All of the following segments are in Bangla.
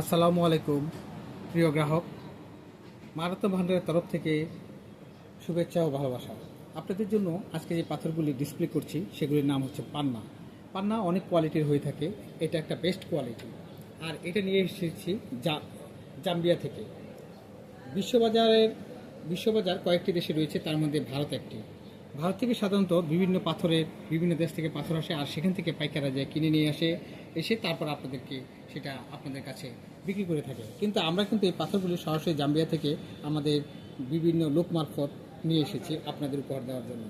আসসালামু আলাইকুম, প্রিয় গ্রাহক। মারাত্মক ভান্ডারের তরফ থেকে শুভেচ্ছা ও ভালোবাসা। আপনাদের জন্য আজকে যে পাথরগুলি ডিসপ্লে করছি, সেগুলির নাম হচ্ছে পান্না। পান্না অনেক কোয়ালিটির হয়ে থাকে, এটা একটা বেস্ট কোয়ালিটি আর এটা নিয়ে এসেছি জাম্বিয়া থেকে। বিশ্ববাজারের, বিশ্ববাজার কয়েকটি দেশে রয়েছে, তার মধ্যে ভারত একটি। ভারত থেকে সাধারণত বিভিন্ন পাথরের বিভিন্ন দেশ থেকে পাথর আসে, আর সেখান থেকে পাইকাররা যায় কিনে নিয়ে আসে, এসে তারপর আপনাদেরকে সেটা আপনাদের কাছে বিক্রি করে থাকে। কিন্তু আমরা কিন্তু এই পাথরগুলি সরাসরি জাম্বিয়া থেকে আমাদের বিভিন্ন লোক মারফত নিয়ে এসেছি আপনাদের উপহার দেওয়ার জন্য।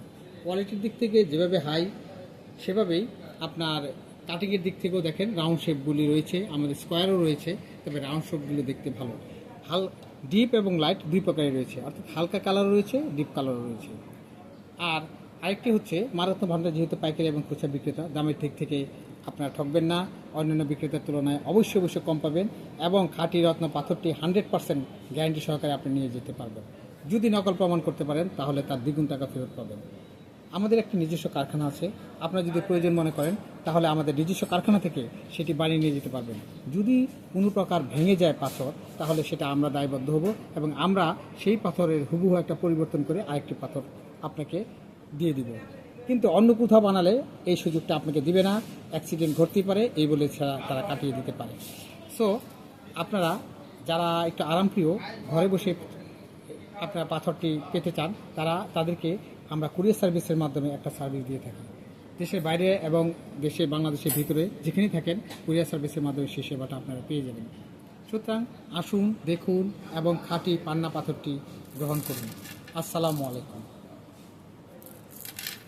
কোয়ালিটির দিক থেকে যেভাবে হাই, সেভাবেই আপনার কাটিংয়ের দিক থেকেও দেখেন রাউন্ড শেপগুলি রয়েছে, আমাদের স্কোয়ারও রয়েছে, তবে রাউন্ড শেপগুলো দেখতে ভালো। হাল, ডিপ এবং লাইট দুই প্রকারের রয়েছে, অর্থাৎ হালকা কালার রয়েছে, ডিপ কালারও রয়েছে। আর আরেকটি হচ্ছে, মারাত্মক ভান্ডার যেহেতু পাইকারি এবং খুচরা বিক্রেতা, দামের দিক থেকে আপনারা ঠকবেন না। অন্যান্য বিক্রেতার তুলনায় অবশ্যই অবশ্যই কম পাবেন এবং খাঁটি রত্ন পাথরটি হান্ড্রেড পার্সেন্ট গ্যারান্টি সহকারে আপনি নিয়ে যেতে পারবেন। যদি নকল প্রমাণ করতে পারেন, তাহলে তার দ্বিগুণ টাকা ফেরত পাবেন। আমাদের একটি নিজস্ব কারখানা আছে। আপনারা যদি প্রয়োজন মনে করেন, তাহলে আমাদের নিজস্ব কারখানা থেকে সেটি বানিয়ে নিয়ে যেতে পারবেন। যদি কোনো প্রকার ভেঙে যায় পাথর, তাহলে সেটা আমরা দায়বদ্ধ হব এবং আমরা সেই পাথরের হুবহু একটা পরিবর্তন করে আরেকটি পাথর আপনাকে দিয়ে দিব। কিন্তু অন্য কোথাও বানালে এই সুযোগটা আপনাকে দিবে না অ্যাক্সিডেন্ট ঘটতেই পারে, এই বলে ছাড়া তারা কাটিয়ে দিতে পারে। সো আপনারা যারা একটু আরামপ্রিয়, ঘরে বসে আপনারা পাথরটি পেতে চান, তারা তাদেরকে আমরা কুরিয়ার সার্ভিসের মাধ্যমে একটা সার্ভিস দিয়ে থাকি। দেশের বাইরে এবং দেশে বাংলাদেশের ভিতরে যেখানেই থাকেন, কুরিয়ার সার্ভিসের মাধ্যমে সেই সেবাটা আপনারা পেয়ে যাবেন। সুতরাং আসুন, দেখুন এবং খাঁটি পান্না পাথরটি গ্রহণ করুন। আসসালামু আলাইকুম।